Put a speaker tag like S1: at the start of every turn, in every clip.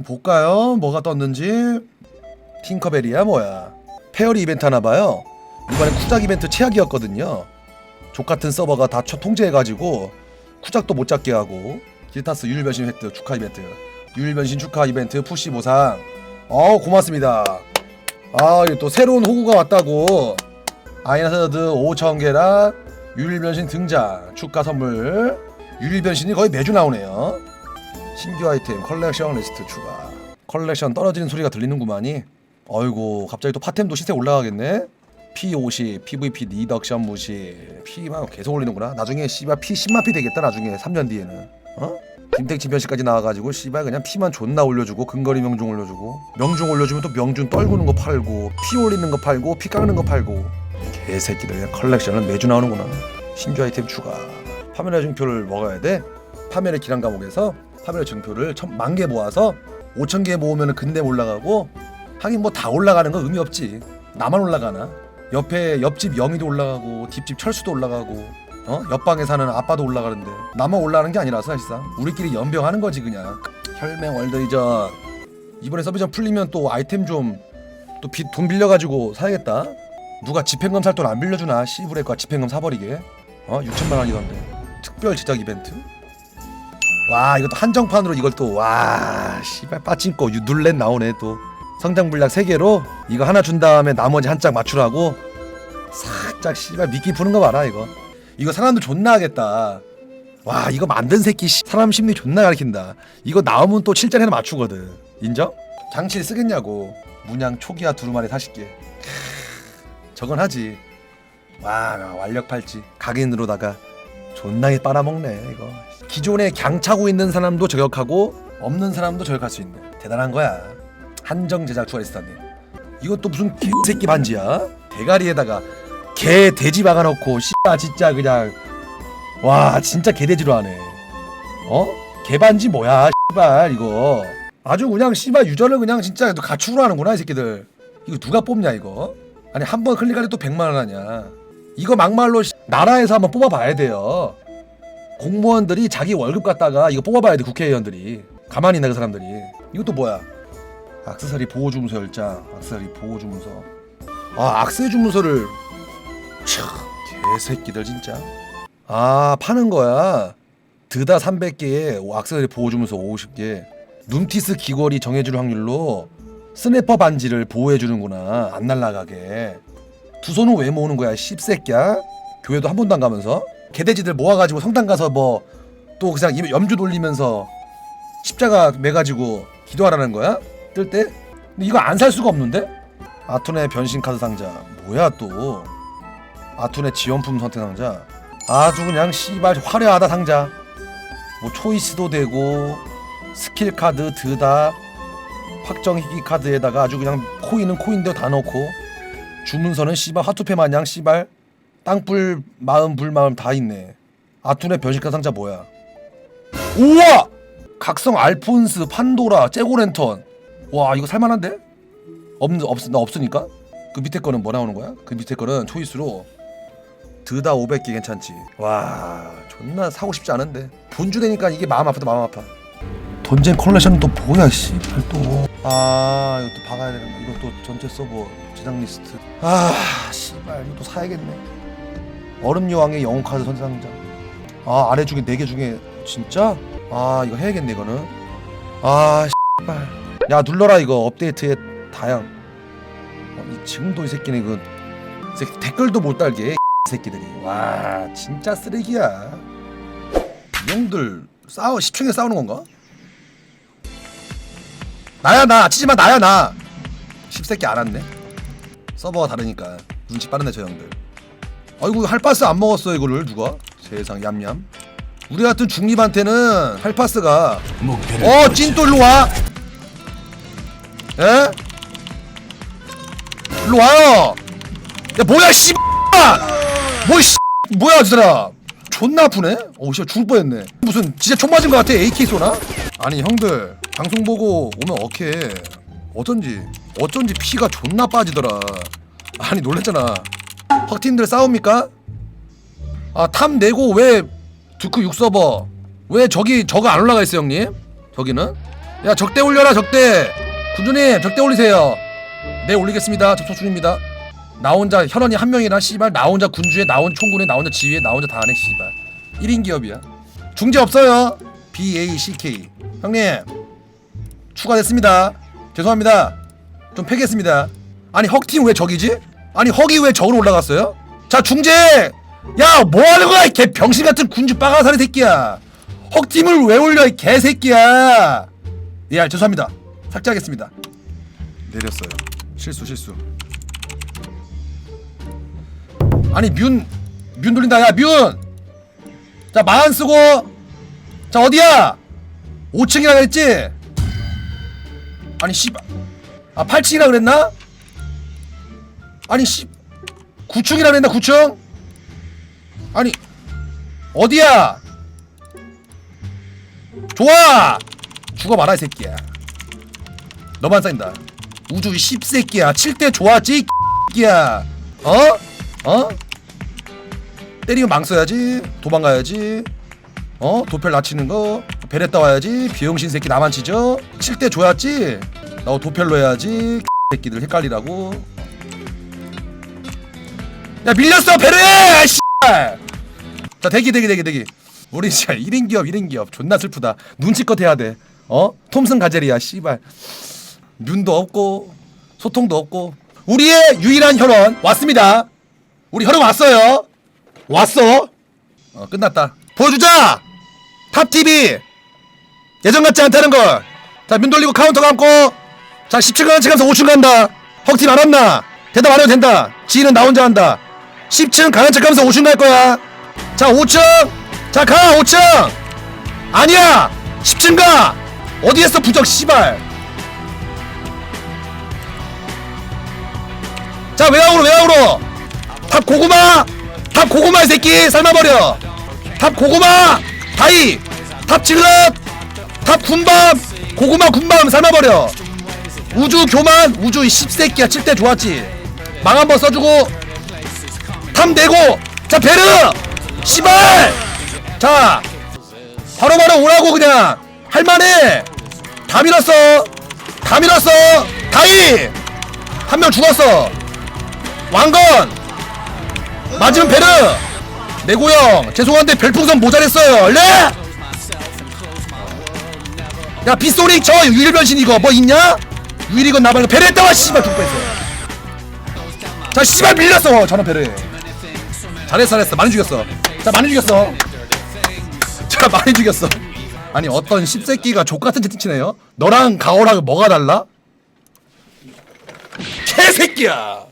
S1: 좀 볼까요? 뭐가 떴는지. 팅커벨이야 뭐야? 페어리 이벤트 하나 봐요. 이번엔 쿠작 이벤트 최악이었거든요. 족 같은 서버가 다 쳐- 통제해가지고 쿠작도 못 잡게 하고 길타스 유일 변신 획득 축하 이벤트. 유일 변신 축하 이벤트 푸시 보상. 어 고맙습니다. 아 이게 또 새로운 호구가 왔다고. 아이나서드 5천 개랑 유일 변신 등장 축하 선물. 유일 변신이 거의 매주 나오네요. 신규 아이템 컬렉션 리스트 추가. 컬렉션 떨어지는 소리가 들리는구만이. 어이구 갑자기 또 파템도 시세 올라가겠네. P50, PVP 리덕션 무시, P만 계속 올리는구나. 나중에 씨발 P 10만 P 되겠다. 나중에 3년 뒤에는. 어? 김택지 변신까지 나와가지고 씨발 그냥 P만 존나 올려주고 근거리 명중 올려주고 명중 올려주면 또 명중 떨구는 거 팔고 P 올리는 거 팔고 P 깎는 거 팔고 개새끼들 그냥 컬렉션은 매주 나오는구나. 신규 아이템 추가. 파멸의 증표를 먹어야 돼. 파멸의 기란 감옥에서 파멸의 증표를 만개 모아서 5천 개 모으면 근대 올라가고 하긴 뭐 다 올라가는 건 의미 없지. 나만 올라가나? 옆에 옆집 영희도 올라가고 뒷집 철수도 올라가고 어 옆방에 사는 아빠도 올라가는데 나만 올라가는 게 아니라서 사실상 우리끼리 연병하는 거지 그냥. 혈맹 월드이전 이번에 서비전 풀리면 또 아이템 좀 또 돈 빌려가지고 사야겠다. 누가 집행검 살돈 안 빌려주나? 시브레과 집행검 사버리게. 어 6천만 원이던데. 특별 제작 이벤트. 와 이것도 한정판으로 이걸 또와 씨발 빠찡거 유- 눌렛 나오네 또. 성장 분량 3개로 이거 하나 준 다음에 나머지 한 짝 맞추라고. 살짝 씨발 미끼 푸는 거 봐라 이거. 이거 사람들 존나 하겠다. 와 이거 만든 새끼 씨, 사람 심리 존나 가르친다. 이거 나오면 또 7잔 해나 맞추거든. 인정? 장치를 쓰겠냐고. 문양 초기화 두루마리 40개. 저건 하지. 와 완력 팔찌. 각인으로다가 존나게 빨아먹네 이거. 기존에 강 차고 있는 사람도 저격하고 없는 사람도 저격할 수 있네. 대단한 거야. 한정 제작 추가리스트인데 이것도 무슨 개새끼 반지야? 대가리에다가 개 돼지 박아놓고 씨발 진짜 그냥. 와 진짜 개돼지로 하네. 어? 개반지 뭐야 씨발 이거. 아주 그냥 씨발 유저를 그냥 진짜 가축으로 하는구나 이 새끼들. 이거 누가 뽑냐 이거? 아니 한 번 클릭할 때 또 100만 원 하냐 이거 막말로 씨, 나라에서 한번 뽑아봐야 돼요. 공무원들이 자기 월급 갖다가 이거 뽑아봐야 돼 국회의원들이. 가만히 있나 그 사람들이. 이것도 뭐야? 악세사리 보호 주문서 열장 악세사리 보호 주문서. 아 악세 주문서를. 참 개새끼들 진짜. 아 파는 거야. 드다 300개에 악세사리 보호 주문서 50개. 눈티스 귀걸이 정해줄 확률로 스네퍼 반지를 보호해주는구나. 안 날라가게 두 손은 왜 모으는 거야 씹새끼야? 교회도 한 번도 안 가면서? 개돼지들 모아가지고 성당 가서 뭐 또 그냥 염주 돌리면서 십자가 매가지고 기도하라는 거야? 뜰 때? 근데 이거 안 살 수가 없는데? 아툰의 변신 카드 상자. 뭐야 또? 아툰의 지원품 선택 상자. 아주 그냥 씨발 화려하다 상자. 뭐 초이스도 되고 스킬 카드 드다 확정 희귀 카드에다가 아주 그냥 코인은 코인대로 다 넣고 주문서는 씨발 화투패 마냥 씨발 땅불 마음 불마음 다 있네. 아툰의 변신카 상자 뭐야? 우와! 각성 알폰스 판도라 재고랜턴. 와 이거 살만한데? 없 없, 나 없으니까? 그 밑에 거는 뭐 나오는 거야? 그 밑에 거는 초이스로 드다 500개 괜찮지. 와 존나 사고 싶지 않은데. 본주 되니까 이게 마음 아프다 마음 아파. 던젠 컬렉션은 또 뭐야 씨발 또아 이것도 박아야 되는 거 이것도 전체 서버 제작 리스트. 아 씨발 이것도 사야겠네. 얼음 여왕의 영웅 카드 선택 상자 아 아래 중에 네 개 중에 진짜? 아 이거 해야겠네 이거는. 아 씨발. 야 눌러라 이거. 업데이트에 다양. 어, 이 지금도 이 새끼는 이거. 이 새끼 댓글도 못 달게 이 새끼들이. 와 진짜 쓰레기야. 이 형들 싸워 10층에 싸우는 건가? 나야 나. 치지마 나야 나. 십새끼 알았네 서버가 다르니까 눈치 빠르네 저 형들. 아이고 할파스 안 먹었어 이거를. 누가? 세상 얌얌. 우리 같은 중립한테는 할파스가 어 찐또 일로 와. 에? 일로 와요. 야 뭐야 씨. 뭐씨. 뭐야 저 사람 존나 아프네? 어씨 죽을 뻔했네. 무슨 진짜 총 맞은 거 같아 AK 쏘나? 아니 형들. 방송 보고 오면 어케 어쩐지 어쩐지 피가 존나 빠지더라. 아니 놀랬잖아. 헉팀들 싸웁니까? 아탐 내고 왜 두크 6서버? 왜 저기 저거 안 올라가 있어 형님? 저기는? 야 적대 올려라 적대! 군주님 적대 올리세요. 네 올리겠습니다. 접속 중입니다. 나 혼자 혈원이 한 명이라 씨발 나 혼자 군주에 나 혼자 총군에 나 혼자 지휘에 나 혼자 다 하네 씨발. 1인 기업이야. 중재 없어요. BACK 형님 추가됐습니다 죄송합니다. 좀 패겠습니다. 아니 헉팀 왜 적이지? 아니 헉이 왜 적으로 올라갔어요? 자 중재! 야 뭐하는 거야 이 개 병신 같은 군주 빠가사리 새끼야. 헉팀을 왜 올려 이 개새끼야. 예 죄송합니다. 삭제하겠습니다. 내렸어요. 실수 실수. 아니 뮨, 뮨 돌린다. 야 뮨! 자 마흔 쓰고. 자 어디야? 5층이라 그랬지? 아니 씨발 아 8층이라 그랬나? 아니 씨. 9층이라 그랬나 9층? 아니 어디야? 좋아! 죽어봐라 이 새끼야. 너만 쌓인다. 우주 이 씹새끼야. 칠 때 좋았지 이 새끼야. 어? 어? 때리면 망 써야지. 도망가야지. 어? 도펠 낮추는 거 베레따 와야지. 비용신 새끼 나만 치죠? 칠때 좋았지? 나 도펠로 해야지. 새끼들 헷갈리라고. 야 밀렸어 씨발 자 대기 대기 대기 대기. 우리 진짜 1인 기업 1인 기업. 존나 슬프다. 눈치껏 해야 돼. 어? 톰슨 가젤이야 씨발. 눈도 없고 소통도 없고. 우리의 유일한 혈원 왔습니다. 우리 혈원 왔어요. 왔어. 어 끝났다. 보여주자! 탑TV 예전 같지 않다는 걸자문 돌리고 카운터 감고. 자 10층 가는 척하면서 5층 간다. 헉팀 안 왔나? 대답 안 해도 된다. 지인은 나 혼자 한다. 10층 가는 척 하면서 5층 갈 거야. 자 5층. 자 가 5층. 아니야. 10층 가. 어디 했어 부적 씨발. 자 외곽으로 외곽으로. 탑 고구마. 탑 고구마 이 새끼 삶아버려. 탑 고구마. 다이. 탑 질럿. 탑 군밤 고구마 군밤 삶아버려. 우주 교만 우주 이 씹새끼야. 칠 때 좋았지. 망 한번 써주고 탑 내고. 자 베르! 씨발! 자 바로바로 오라고 그냥. 할만해. 다 밀었어. 다 밀었어. 다이! 한 명 죽었어. 왕건! 맞으면 베르! 내고형! 죄송한데 별풍선 모자랬어요. 얼레 야 빗소리 저 유일변신 이거 뭐 있냐? 유일이건 나발고 베르했다 와 씨발 뺐어 자 씨발 밀렸어 저는 베르 잘했어 잘했어. 많이 죽였어. 자 많이 죽였어. 자 많이 죽였어. 아니 어떤 씹새끼가 족같은 채팅 치네요. 너랑 가오랑 뭐가 달라? 개새끼야!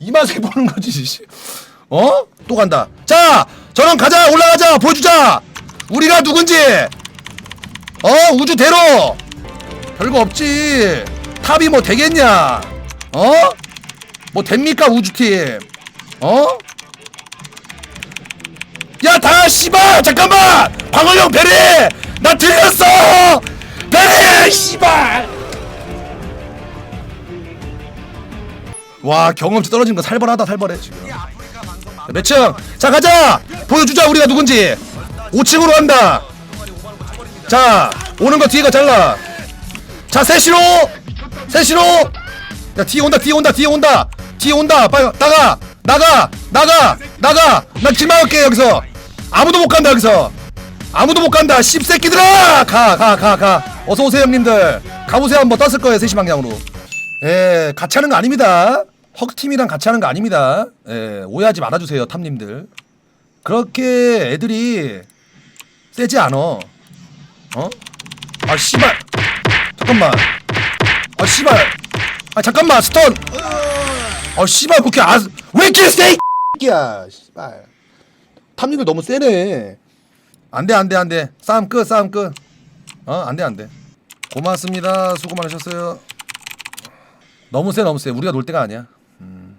S1: 이 맛에 보는 거지 씨. 어? 또 간다. 자 저런 가자 올라가자 보여주자! 우리가 누군지 어 우주 대로! 별거 없지. 탑이 뭐 되겠냐? 어? 뭐 됩니까 우주팀? 어? 야다 씨발! 잠깐만! 광원형 베리! 나 들렸어! 베리 씨발! 와 경험치 떨어진 거 살벌하다 살벌해 지금. 몇 층? 자 가자! 보여주자 우리가 누군지. 5층으로 간다 자 오는 거 뒤에가 잘라. 자 셋시로! 셋시로! 야 뒤에 온다 뒤에 온다 뒤에 온다. 뒤에 온다. 빨리 나가. 나가. 나가. 나가. 나 길막을게 여기서. 아무도 못 간다 여기서. 아무도 못 간다. 씹새끼들아! 가 가 가 가. 어서 오세요 형님들. 가보세요. 한번 떴을 거예요 3시 방향으로. 예 같이 하는 거 아닙니다. 헉팀이랑 같이 하는 거 아닙니다. 예 오해하지 말아주세요 탐님들. 그렇게 애들이 세지 않어 어? 아 씨발. 잠깐만. 아 씨발. 아 잠깐만 스턴. 아 씨발 그렇게 아왜 이렇게 세 이야 씨발. 탐님들 너무 세네. 안돼 안돼 안돼. 싸움 끝 싸움 끝어 안돼 안돼. 고맙습니다. 수고 많으셨어요. 너무 세 너무 세. 우리가 놀 때가 아니야. 음.